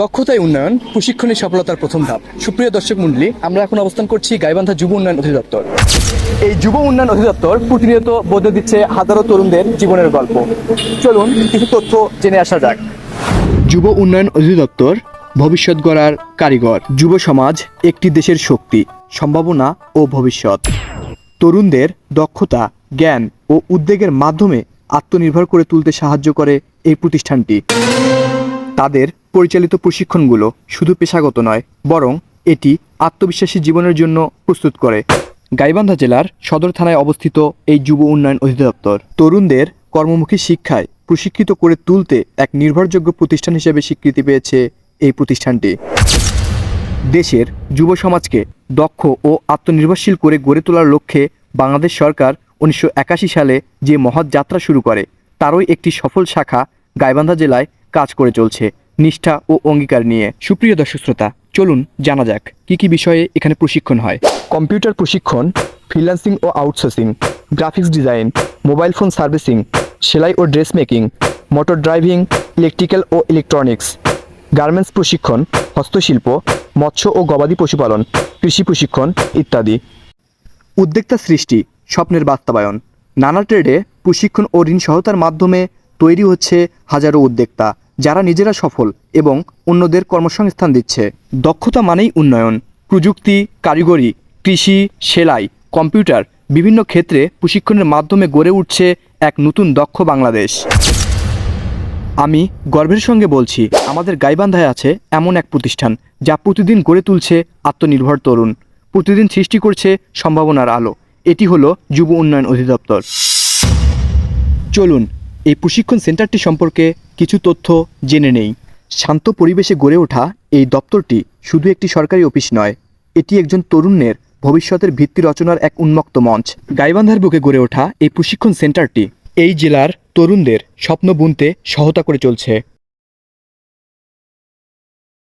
দক্ষতায় উন্নয়ন প্রশিক্ষণের সফলতার প্রথম ধাপ। সুপ্রিয় দর্শক মন্ডলী আমরা এখন অবস্থান করছি গাইবান্ধা যুব উন্নয়ন অধিদপ্তর। এই যুব উন্নয়ন অধিদপ্তর প্রতিনিয়ত বদলে দিচ্ছে হাজারো তরুণদের জীবনের গল্প। চলুন কিছু তথ্য জেনে আসা যাক। যুব উন্নয়ন অধিদপ্তর ভবিষ্যৎ গড়ার কারিগর। যুব সমাজ একটি দেশের শক্তি, সম্ভাবনা ও ভবিষ্যৎ। তরুণদের দক্ষতা, জ্ঞান ও উদ্যোগের মাধ্যমে আত্মনির্ভর করে তুলতে সাহায্য করে এই প্রতিষ্ঠানটি। তাদের পরিচালিত প্রশিক্ষণগুলো শুধু পেশাগত নয়, বরং এটি আত্মবিশ্বাসী জীবনের জন্য প্রস্তুত করে। গাইবান্ধা জেলার সদর থানায় অবস্থিত এই যুব উন্নয়ন অধিদপ্তর তরুণদের কর্মমুখী শিক্ষায় প্রশিক্ষিত করে তুলতে এক নির্ভরযোগ্য প্রতিষ্ঠান হিসেবে স্বীকৃতি পেয়েছে এই প্রতিষ্ঠানটি। দেশের যুব সমাজকে দক্ষ ও আত্মনির্ভরশীল করে গড়ে তোলার লক্ষ্যে বাংলাদেশ সরকার উনিশশো একাশি সালে যে মহৎ যাত্রা শুরু করে, তারই একটি সফল শাখা গাইবান্ধা জেলায় কাজ করে চলছে। নিষ্ঠা ও অঙ্গীকার নিয়ে। সুপ্রিয় দর্শক শ্রোতা চলুন জানা যাক কি কি বিষয়ে এখানে প্রশিক্ষণ হয়? কম্পিউটার প্রশিক্ষণ ফ্রিল্যান্সিং ও outsourcing graphics design mobile phone servicing সেলাই ও dress making motor driving electrical ও ইলেকট্রনিক্স। গার্মেন্টস প্রশিক্ষণ হস্তশিল্প মৎস্য ও গবাদি পশুপালন কৃষি প্রশিক্ষণ ইত্যাদি। উদ্যোক্তা সৃষ্টি স্বপ্নের বাস্তবায়ন। নানা ট্রেডে প্রশিক্ষণ ও ঋণ সহায়তার মাধ্যমে তৈরি হচ্ছে হাজারো উদ্যোক্তা, যারা নিজেরা সফল এবং অন্যদের কর্মসংস্থান দিচ্ছে। দক্ষতা মানেই উন্নয়ন। প্রযুক্তি, কারিগরি, কৃষি, সেলাই, কম্পিউটার বিভিন্ন ক্ষেত্রে প্রশিক্ষণের মাধ্যমে গড়ে উঠছে এক নতুন দক্ষ বাংলাদেশ। আমি গর্বের সঙ্গে বলছি, আমাদের গাইবান্ধায় আছে এমন এক প্রতিষ্ঠান যা প্রতিদিন গড়ে তুলছে আত্মনির্ভর তরুণ। প্রতিদিন সৃষ্টি করছে সম্ভাবনার আলো। এটি হলো যুব উন্নয়ন অধিদপ্তর। চলুন এই প্রশিক্ষণ সেন্টারটি সম্পর্কে কিছু তথ্য জেনে নেই। শান্ত পরিবেশে গড়ে ওঠা এই দপ্তরটি শুধু একটি সরকারি অফিস নয়, এটি একজন তরুণের ভবিষ্যতের ভিত্তি রচনার এক উন্মুক্ত মঞ্চ। গাইবান্ধার বুকে গড়ে ওঠা এই প্রশিক্ষণ সেন্টারটি এই জেলার তরুণদের স্বপ্ন বুনতে সহায়তা করে চলছে।